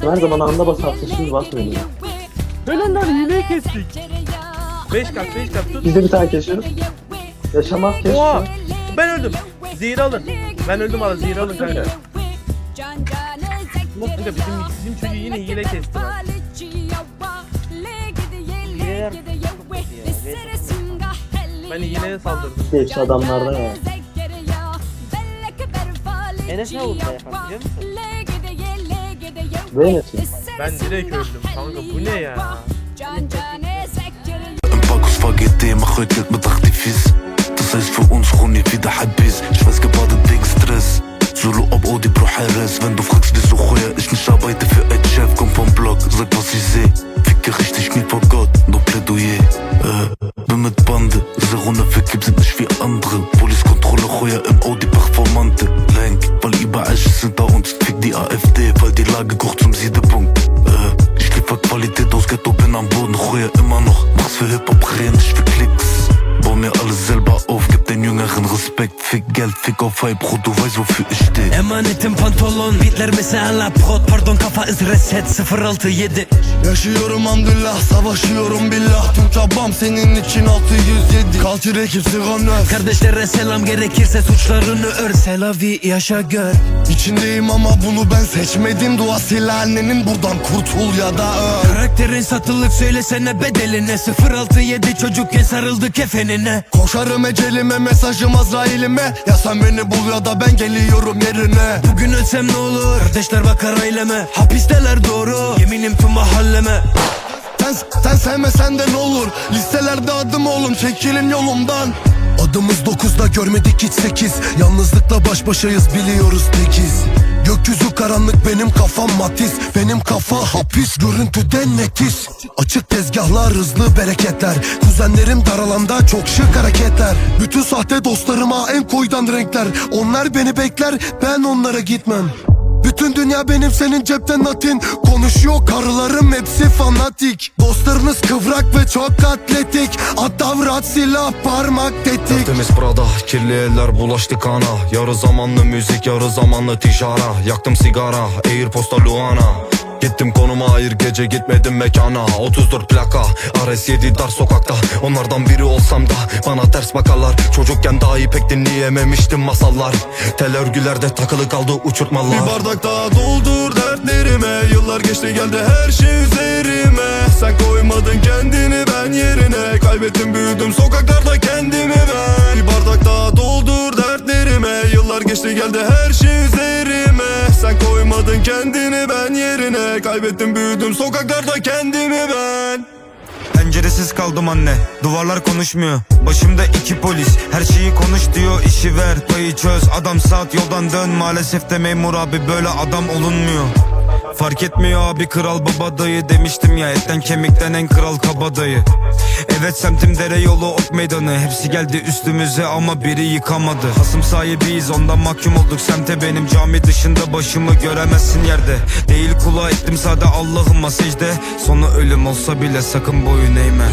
Her zaman anda basarsın şimdi basmıyor. Helal lan hileyi kestik. 5 kat 5 kat tut. Biz de bir tane kesiyoruz. Yaşamaz keşke. Oha! Ben öldüm. Zehir alın. Ben öldüm abi zehir alın kanka. Kanka bizim, bizim çocuğu yine hile kesti. lan. Ben hileye saldırdım. Hepsi adamlarda ya. Enes ne oldu da yapar biliyor musun? Beğenesin. Ben direkt öldüm kanka bu ne ya? Mach heute Geld mit Aktivis. Das heißt für uns Runi wieder Habis. Schweiß gebadet wegen Stress. Solo ob Audi pro Heres. Wenn du fragst, wieso heuer ich nicht arbeite für ein Chef, komm vom Block, sag was ich seh. Im Audi Performante. Lenk, weil überall sind da uns, fick die AfD, weil die Lage kocht zum Siedepunkt. Äh, ich liefer Qualität aus Ghetto, bin am Boden, heuer immer noch. Mach's für Hip-Hop, reden nicht für Klicks. Bau mir alles selber auf, gib den Jüngeren Respekt. Fick Geld, fick auf Hype, Bro, du weißt wofür ich steh. Emanetim pantolon Beatler mesela prot Pardon kafa iz reset 067 Yaşıyorum hamdülillah savaşıyorum billah. Tüm çabam senin için 607 Culture ekip sigan nöf Kardeşlere selam gerekirse suçlarını ör. Selavi yaşa gör. İçindeyim ama bunu ben seçmedim. Dua sil annenin buradan kurtul ya da öl Karakterin satılık söylesene bedeline. 067 çocukken sarıldı kefenine. Koşarım ecelime mesajım Azrail'ime. Ya sen beni bul ya da ben geliyorum yerine. Bugün ölsem ne olur? Kardeşler bakar aileme. Hapisteler doğru. Yeminim tüm mahalleme. Sen, sen sevmesen de ne olur? Listelerde adım oğlum çekilin yolumdan. Adımız dokuzda görmedik hiç sekiz. Yalnızlıkla baş başayız biliyoruz tekiz. Gökyüzü karanlık benim kafam matiz. Benim kafa hapis görüntüden netiz. Açık tezgahlar hızlı bereketler. Kuzenlerim dar alanda çok şık hareketler. Bütün sahte dostlarıma en koydan renkler. Onlar beni bekler ben onlara gitmem bütün dünya benim senin cepten natin. Konuşuyor karılarım hepsi fanatik. Dostlarınız kıvrak ve çok atletik. At davrat silah parmak tetik. Temiz Prada, kirli eller bulaştı kana. Yarı zamanlı müzik, yarı zamanlı tijara Yaktım sigara, Airposta Luana Gittim konuma hayır gece gitmedim mekana. 34 plaka RS7 dar sokakta. Onlardan biri olsam da bana ters bakarlar. Çocukken dahi pek dinleyememiştim masallar. Tel örgülerde takılı kaldı uçurtmalar. Bir bardak daha doldur dertlerime. Yıllar geçti geldi her şey üzerime. Sen koymadın kendini ben yerine. Kaybettim büyüdüm sokaklarda kendimi ben. Bir bardak daha doldur dertlerime. Yıllar geçti geldi her şey üzerime. Sen koymadın kendini Kaybettim büyüdüm. Sokaklarda kendimi ben. Penceresiz kaldım anne. Duvarlar konuşmuyor. Başımda iki polis. Her şeyi konuş diyor işi ver. Payı çöz. Adam saat yoldan dön. Maalesef de memur abi böyle adam olunmuyor Fark etmiyor abi kral baba dayı Demiştim ya etten kemikten en kral kabadayı Evet semtim dere yolu ok meydanı. Hepsi geldi üstümüze ama biri yıkamadı. Hasım sahibiyiz ondan mahkum olduk. Semte Benim cami dışında başımı göremezsin yerde. Değil kula ettim sade Allah'ıma secde Sonu ölüm olsa bile sakın boyun eğme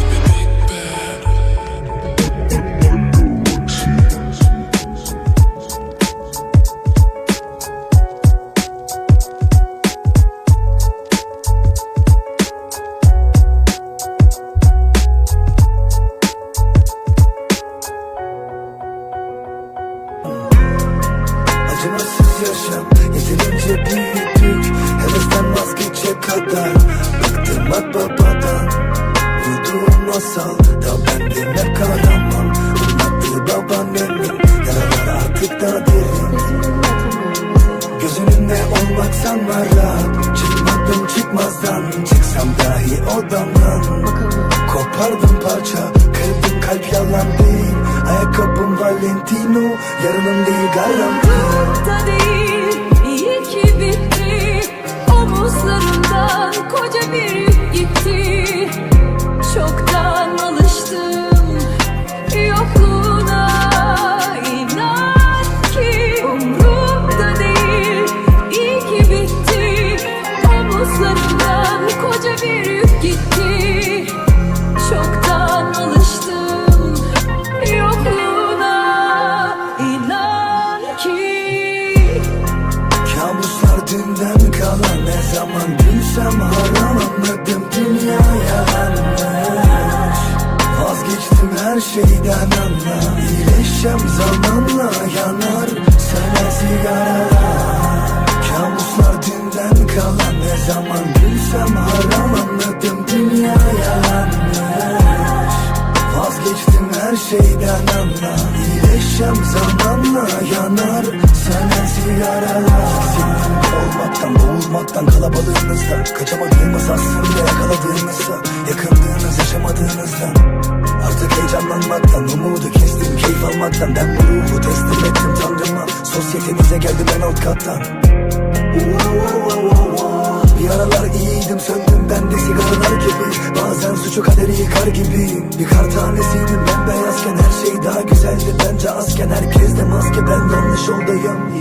Acımasız yaşam Yeterince büyüdük Hevesten vazgeçecek kadar Bıktım bak babadan Uyuduğum masal Da bendim hep kahraman. Anlattığı babaannemin Yaralar artık da derin. Göz önünde olmak sanma rahat Çıkmadım çıkmazdan. Çıksam dahi odamdan Kopardım parça Kırdım kalp yalan değil. Ayakkabım Valentino Yarınım değil garanti gülsem haram anladım dünya yalanmış Vazgeçtim her şeyden anla. İyileşeceğim zamanla yanar Söner sigaralar. Kabuslar dünden kalan Ne zaman gülsem haram anladım dünya yalanmış Vazgeçtim her şeyden anla. İyileşeceğim zamanla yanar Sönen sigaralar boğulmaktan kalabalığınızda Kaçamadığımız aslında yakaladığımızda Yakındığınız yaşamadığınızdan Artık heyecanlanmaktan umudu kestim Keyif almaktan. Ben bu ruhu teslim ettim tanrıma. Sosyetenize geldim en alt kattan. Bir aralar iyiydim söndüm ben de sigaralar gibi. Bazen suçu kaderi yıkar gibiyim. Bir kar tanesiydim ben beyazken her şey daha güzeldi. Bence azken herkes de maske ben yanlış yoldayım